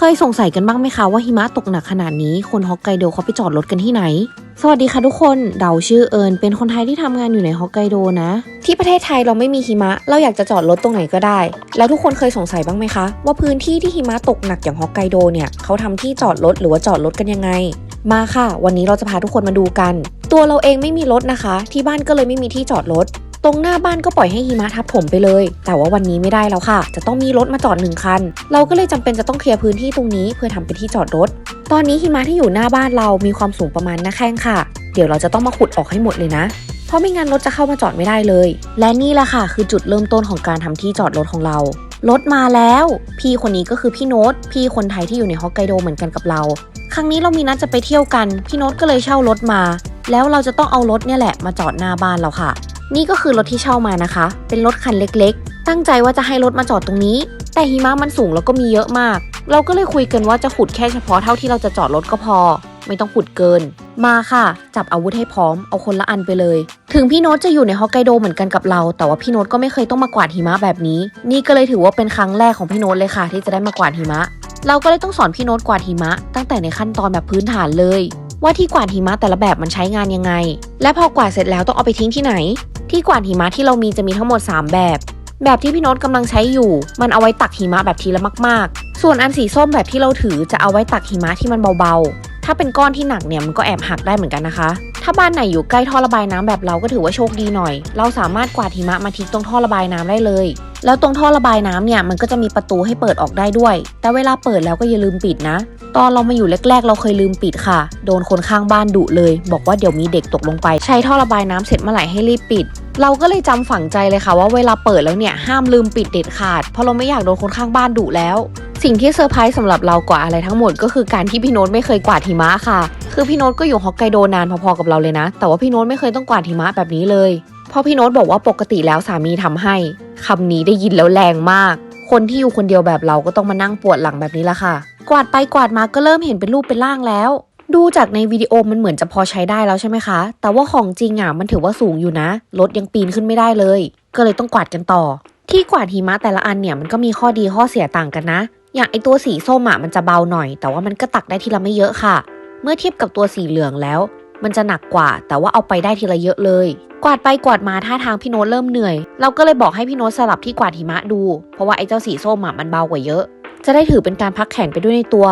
เคยสงสัยกันบ้างไหมคะว่าหิมะตกหนักขนาดนี้ คนฮอกไกโดเขาไปจอดรถกันที่ไหน สวัสดีค่ะทุกคนเดาชื่อเอิญเป็นคนไทยที่ทำงานอยู่ในฮอกไกโดนะ ที่ประเทศไทยเราไม่มีหิมะ เราอยากจะจอดรถตรงไหนก็ได้ แล้วทุกคนเคยสงสัยบ้างไหมคะว่าพื้นที่ที่หิมะตกหนักอย่างฮอกไกโดเนี่ยเขาทำที่จอดรถหรือว่าจอดรถกันยังไง มาค่ะ วันนี้เราจะพาทุกคนมาดูกัน ตัวเราเองไม่มีรถนะคะ ที่บ้านก็เลยไม่มีที่จอดรถ ตรงหน้าบ้านก็ปล่อยให้หิมะทับถมไปเลย แต่ว่าวันนี้ไม่ได้แล้วค่ะ จะต้องมีรถมาจอดหนึ่งคัน เราก็เลยจำเป็นจะต้องเคลียร์พื้นที่ตรงนี้เพื่อทำเป็นที่จอดรถ ตอนนี้หิมะที่อยู่หน้าบ้านเรามีความสูงประมาณหน้าแข้งค่ะ เดี๋ยวเราจะต้องมาขุดออกให้หมดเลยนะ เพราะไม่งั้นรถจะเข้ามาจอดไม่ได้เลย และนี่แหละค่ะ คือจุดเริ่มต้นของการทำที่จอดรถของเรารถมาแล้ว พี่คนนี้ก็คือพี่โน้ต พี่คนไทยที่อยู่ในฮอกไกโดเหมือนกันกับเรา ครั้งนี้เรามีนัดจะไปเที่ยวกัน พี่โน้ตก็เลยเช่ารถมา แล้วเราจะต้องเอารถเนี่ยแหละมาจอดหน้าบ้านเราค่ะ นี่ก็คือรถที่เช่ามานะคะ เป็นรถคันเล็กๆ ตั้งใจว่าจะให้รถมาจอดตรงนี้ แต่หิมะมันสูงแล้วก็มีเยอะมาก เราก็เลยคุยกันว่าจะขุดแค่เฉพาะเท่าที่เราจะจอดรถก็พอ ไม่ต้องขุดเกิน มาค่ะ จับอาวุธให้พร้อม เอาคนละอันไปเลย ถึงพี่โน้ตจะอยู่ในฮอกไกโดเหมือนกันกับเรา แต่ว่าพี่โน้ตก็ไม่เคยต้องมากวาดหิมะแบบนี้ นี่ก็เลยถือว่าเป็นครั้งแรกของพี่โน้ตเลยค่ะ ที่จะได้มากวาดหิมะ เราก็เลยต้องสอนพี่โน้ตกวาดหิมะ ตั้งแต่ในขั้นตอนแบบพื้นฐานเลยว่าที่กวาดหิมะแต่ละแบบมันใช้งานยังไง และพอกวาดเสร็จแล้วต้องเอาไปทิ้งที่ไหน ที่กวาดหิมะที่เรามีจะมีทั้งหมด 3 แบบ แบบที่พี่โน้ตกำลังใช้อยู่ มันเอาไว้ตักหิมะแบบทีละมาก ๆ ส่วนอันสีส้มแบบที่เราถือจะเอาไว้ตักหิมะที่มันเบาๆ ถ้าเป็นก้อนที่หนักเนี่ยมันก็แอบหักได้เหมือนกันนะคะ ถ้าบ้านไหนอยู่ใกล้ท่อระบายน้ำแบบเราก็ถือว่าโชคดีหน่อย เราสามารถกวาดหิมะมาทิ้งตรงท่อระบายน้ำได้เลย แล้วตรงท่อระบายน้ำเนี่ยมันก็จะมีประตูให้เปิดออกได้ด้วย แต่เวลาเปิดแล้วก็อย่าลืมปิดนะ ตอนเรามาอยู่แรกๆ เราเคยลืมปิดค่ะ โดนคนข้างบ้านดุเลย บอกว่าเดี๋ยวมีเด็กตกลงไป ใช้ท่อระบายน้ำเสร็จเมื่อไหร่ให้รีบปิด เราก็เลยจำฝังใจเลยค่ะว่าเวลาเปิดแล้วเนี่ยห้ามลืมปิดเด็ดขาด เพราะเราไม่อยากโดนคนข้างบ้านดุแล้ว สิ่งที่เซอร์ไพรส์สำหรับเรากว่าอะไรทั้งหมดก็คือการที่พี่โน้ตไม่เคยกวาดหิมะค่ะ คือพี่โน้ตก็อยู่ฮอกไกโดนานพอๆกับเราเลยนะ แต่ว่าพี่โน้ตไม่เคยต้องกวาดหิมะแบบนี้เลย เพราะพี่โน้ตบอกว่าปกติแล้วสามีทำให้คำนี้ได้ยินแล้วแรงมาก คนที่อยู่คนเดียวแบบเราก็ต้องมานั่งปวดหลังแบบนี้ละค่ะ กวาดไปกวาดมาก็เริ่มเห็นเป็นรูปเป็นร่างแล้ว ดูจากในวิดีโอมันเหมือนจะพอใช้ได้แล้วใช่ไหมคะ แต่ว่าของจริงอะมันถือว่าสูงอยู่นะ รถยังปีนขึ้นไม่ได้เลย ก็เลยต้องกวาดกันต่อ ที่กวาดหิมะแต่ละอันเนี่ยมันก็มีข้อดีข้อเสียต่างกันนะ อย่างไอตัวสีส้มอะมันจะเบาหน่อย แต่ว่ามันก็ตักได้ทีละไม่เยอะค่ะ เมื่อเทียบกับตัวสีเหลืองแล้ว มันจะหนักกว่า แต่ว่าเอาไปได้ทีละเยอะเลย กวาดไปกวาดมาท่าทางพี่โน้ตเริ่มเหนื่อย เราก็เลยบอกให้พี่โน้ตสลับที่กวาดหิมะดู เพราะว่าไอ้เจ้าสีส้มอะมันเบากว่าเยอะ จะได้ถือเป็นการพักแขนไปด้วยในตัว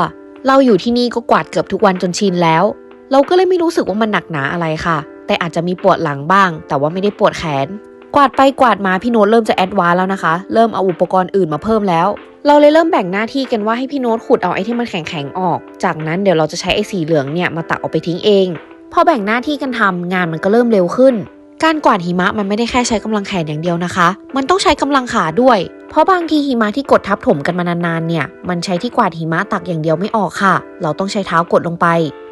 เราอยู่ที่นี่ก็กวาดเกือบทุกวันจนชินแล้ว เราก็เลยไม่รู้สึกว่ามันหนักหนาอะไรค่ะ แต่อาจจะมีปวดหลังบ้าง แต่ว่าไม่ได้ปวดแขน กวาดไปกวาดมาพี่โน้ตเริ่มจะแอดวานแล้วนะคะ เริ่มเอาอุปกรณ์อื่นมาเพิ่มแล้วเราเลยเริ่มแบ่งหน้าที่กันว่าให้พี่โน้ตขุดเอาไอ้ที่มันแข็งๆออก จากนั้นเดี๋ยวเราจะใช้ไอ้สีเหลืองเนี่ยมาตักออกไปทิ้งเอง พอแบ่งหน้าที่กันทำงานมันก็เริ่มเร็วขึ้น การกวาดหิมะมันไม่ได้แค่ใช้กำลังแขนอย่างเดียวนะคะ มันต้องใช้กำลังขาด้วย เพราะบางทีหิมะที่กดทับถมกันมานานๆเนี่ย มันใช้ที่กวาดหิมะตักอย่างเดียวไม่ออกค่ะ เราต้องใช้เท้ากดลงไป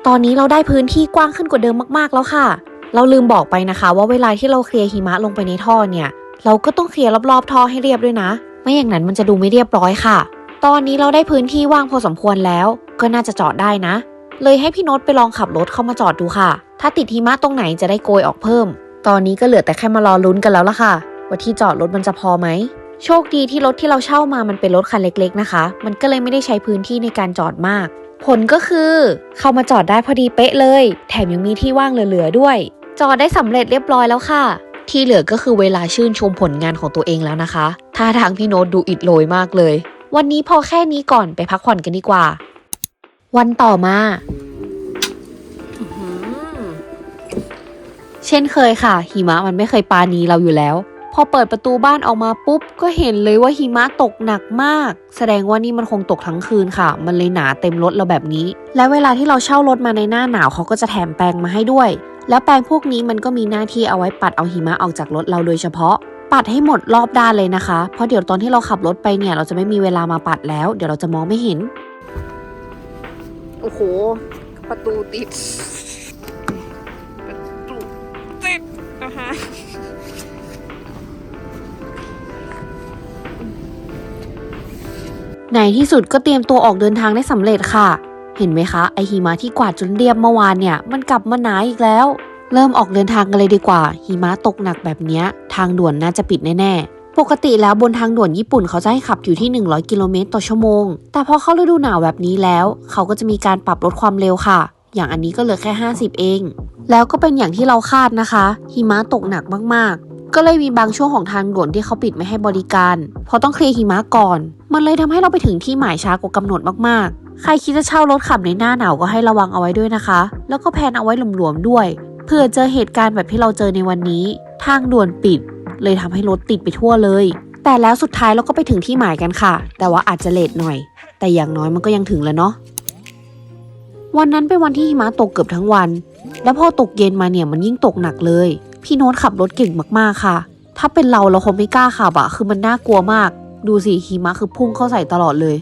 ตอนนี้เราได้พื้นที่กว้างขึ้นกว่าเดิมมากๆแล้วค่ะ เราลืมบอกไปนะคะ ว่าเวลาที่เราเคลียร์หิมะลงไปในท่อเนี่ย เราก็ต้องเคลียร์รอบๆท่อให้เรียบด้วยนะ ไม่อย่างนั้นมันจะดูไม่เรียบร้อยค่ะ ตอนนี้เราได้พื้นที่ว่างพอสมควรแล้ว ก็น่าจะจอดได้นะ เลยให้พี่โน้ตไปลองขับรถเข้ามาจอดดูค่ะ ถ้าติดหิมะตรงไหนจะได้โกยออกเพิ่ม ตอนนี้ก็เหลือแต่แค่มารอลุ้นกันแล้วล่ะค่ะ ว่าที่จอดรถมันจะพอไหม โชคดีที่รถที่เราเช่ามามันเป็นรถคันเล็กๆนะคะ มันก็เลยไม่ได้ใช้พื้นที่ในการจอดมาก ผลก็คือ เข้ามาจอดได้พอดีเป๊ะเลย แถมยังมีที่ว่างเหลือๆด้วย จอดได้สำเร็จเรียบร้อยแล้วค่ะ ที่เหลือก็คือเวลาชื่นชมผลงานของตัวเองแล้วนะคะท่าทางพี่โน้ตดูอิดโรยมากเลย วันนี้พอแค่นี้ก่อนไปพักผ่อนกันดีกว่า วันต่อมาเช่นเคยค่ะ หิมะมันไม่เคยปานีเราอยู่แล้ว พอเปิดประตูบ้านออกมาปุ๊บ ก็เห็นเลยว่าหิมะตกหนักมาก แสดงว่านี่มันคงตกทั้งคืนค่ะ มันเลยหนาเต็มรถเราแบบนี้ และเวลาที่เราเช่ารถมาในหน้าหนาวเขาก็จะแถมแปรงมาให้ด้วย แล้วแปรงพวกนี้มันก็มีหน้าที่เอาไว้ปัดเอาหิมะออกจากรถเราโดยเฉพาะ ปัดให้หมดรอบด้านเลยนะคะ เพราะเดี๋ยวตอนที่เราขับรถไปเนี่ย เราจะไม่มีเวลามาปัดแล้ว เดี๋ยวเราจะมองไม่เห็น โอ้โห ประตูติด ประตูติดนะคะในที่สุดก็เตรียมตัวออกเดินทางได้สำเร็จค่ะ เห็นไหมคะ ไอหิมะที่กวาดจนเรียบเมื่อวานเนี่ย มันกลับมาหนาอีกแล้ว เริ่มออกเดินทางกันเลยดีกว่า หิมะตกหนักแบบนี้ทางด่วนน่าจะปิดแน่ๆ ปกติแล้วบนทางด่วนญี่ปุ่นเขาจะให้ขับอยู่ที่ 100 กิโลเมตรต่อชั่วโมง แต่พอเข้าฤดูหนาวแบบนี้แล้ว เขาก็จะมีการปรับลดความเร็วค่ะ อย่างอันนี้ก็เหลือแค่ 50 เอง แล้วก็เป็นอย่างที่เราคาดนะคะ หิมะตกหนักมากๆ ก็เลยมีบางช่วงของทางด่วนที่เขาปิดไม่ให้บริการ เพราะต้องเคลียร์หิมะก่อน มันเลยทำให้เราไปถึงที่หมายช้ากว่ากำหนดมากๆ ใครคิดจะเช่ารถขับในหน้าหนาวก็ให้ระวังเอาไว้ด้วยนะคะ แล้วก็แพนเอาไว้หลวมๆด้วย เผื่อเจอเหตุการณ์แบบที่เราเจอในวันนี้ ทางด่วนปิด เลยทำให้รถติดไปทั่วเลย แต่แล้วสุดท้ายเราก็ไปถึงที่หมายกันค่ะ แต่ว่าอาจจะเลทหน่อย แต่อย่างน้อยมันก็ยังถึงแล้วเนาะวันนั้นเป็นวันที่หิมะตกเกือบทั้งวัน แล้วพอตกเย็นมาเนี่ยมันยิ่งตกหนักเลย พี่โน้ตขับรถเก่งมากๆค่ะ ถ้าเป็นเราเราคงไม่กล้าขับอะคือมันน่ากลัวมาก ดูสิหิมะคือพุ่งเข้าใส่ตลอดเลย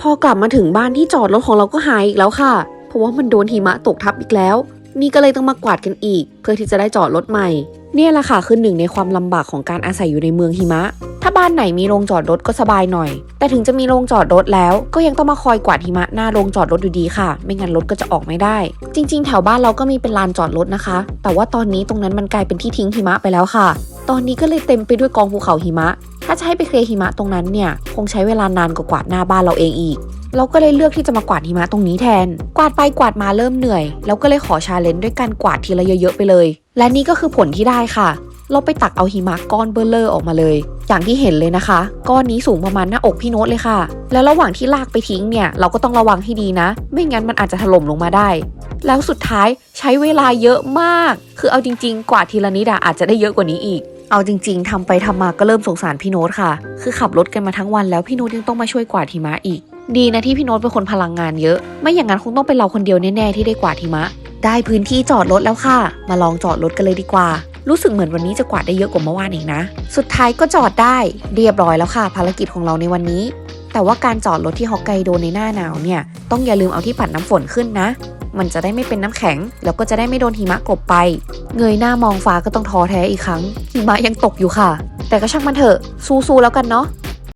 พอกลับมาถึงบ้านที่จอดรถของเราก็หายอีกแล้วค่ะ เพราะว่ามันโดนหิมะตกทับอีกแล้ว นี่ก็เลยต้องมากวาดกันอีก เพื่อที่จะได้จอดรถใหม่ เนี่ยแหละค่ะคือหนึ่งในความลำบากของการอาศัยอยู่ในเมืองหิมะ ถ้าบ้านไหนมีโรงจอดรถก็สบายหน่อย แต่ถึงจะมีโรงจอดรถแล้วก็ยังต้องมาคอยกวาดหิมะหน้าโรงจอดรถอยู่ดีค่ะ ไม่งั้นรถก็จะออกไม่ได้ จริง ๆ แถวบ้านเราก็มีเป็นลานจอดรถนะคะ แต่ว่าตอนนี้ตรงนั้นมันกลายเป็นที่ทิ้งหิมะไปแล้วค่ะ ตอนนี้ก็เลยเต็มไปด้วยกองภูเขาหิมะ ถ้าจะให้ไปเคลียร์หิมะตรงนั้นเนี่ย คงใช้เวลานานกว่ากวาดหน้าบ้านเราเองอีกเราก็เลยเลือกที่จะมากวาดหิมะตรงนี้แทน กวาดไปกวาดมาเริ่มเหนื่อย แล้วก็เลยขอชาเลนจ์ด้วยการกวาดทีละเยอะๆไปเลย และนี่ก็คือผลที่ได้ค่ะ เราไปตักเอาหิมะก้อนเบลเลอร์ออกมาเลย อย่างที่เห็นเลยนะคะ ก้อนนี้สูงประมาณหน้าอกพี่โน้ตเลยค่ะ แล้วระหว่างที่ลากไปทิ้งเนี่ย เราก็ต้องระวังให้ดีนะ ไม่งั้นมันอาจจะถล่มลงมาได้ แล้วสุดท้ายใช้เวลาเยอะมาก คือเอาจริง ๆ กว่าดทีละนิดอะอาจจะได้เยอะกว่านี้อีกเอาจริง ๆทำไปทำมาก็เริ่มสงสารพี่โน้ตค่ะ คือขับรถกันมาทั้งวันแล้วพี่โน้ตยังต้องมาช่วยกวาดหิมะอีก ดีนะที่พี่โน้ตเป็นคนพลังงานเยอะ ไม่อย่างนั้นคงต้องเป็นเราคนเดียวแน่ๆที่ได้กวาดหิมะ ได้พื้นที่จอดรถแล้วค่ะ มาลองจอดรถกันเลยดีกว่า รู้สึกเหมือนวันนี้จะกวาดได้เยอะกว่าเมื่อวานเอีกนะ สุดท้ายก็จอดได้เรียบร้อยแล้วค่ะ ภารกิจของเราในวันนี้ แต่ว่าการจอดรถที่ฮอกไกโดในหน้าหนาวเนี่ย ต้องอย่าลืมเอาที่ปัดน้ำฝนขึ้นนะ มันจะได้ไม่เป็นน้ำแข็ง แล้วก็จะได้ไม่โดนหิมะกลบไป เงยหน้ามองฟ้าก็ต้องท้อแท้อีกครั้งหิมะยังตกอยู่ค่ะ แต่ก็ช่างมันเถอะสู้ๆแล้วกันเนาะ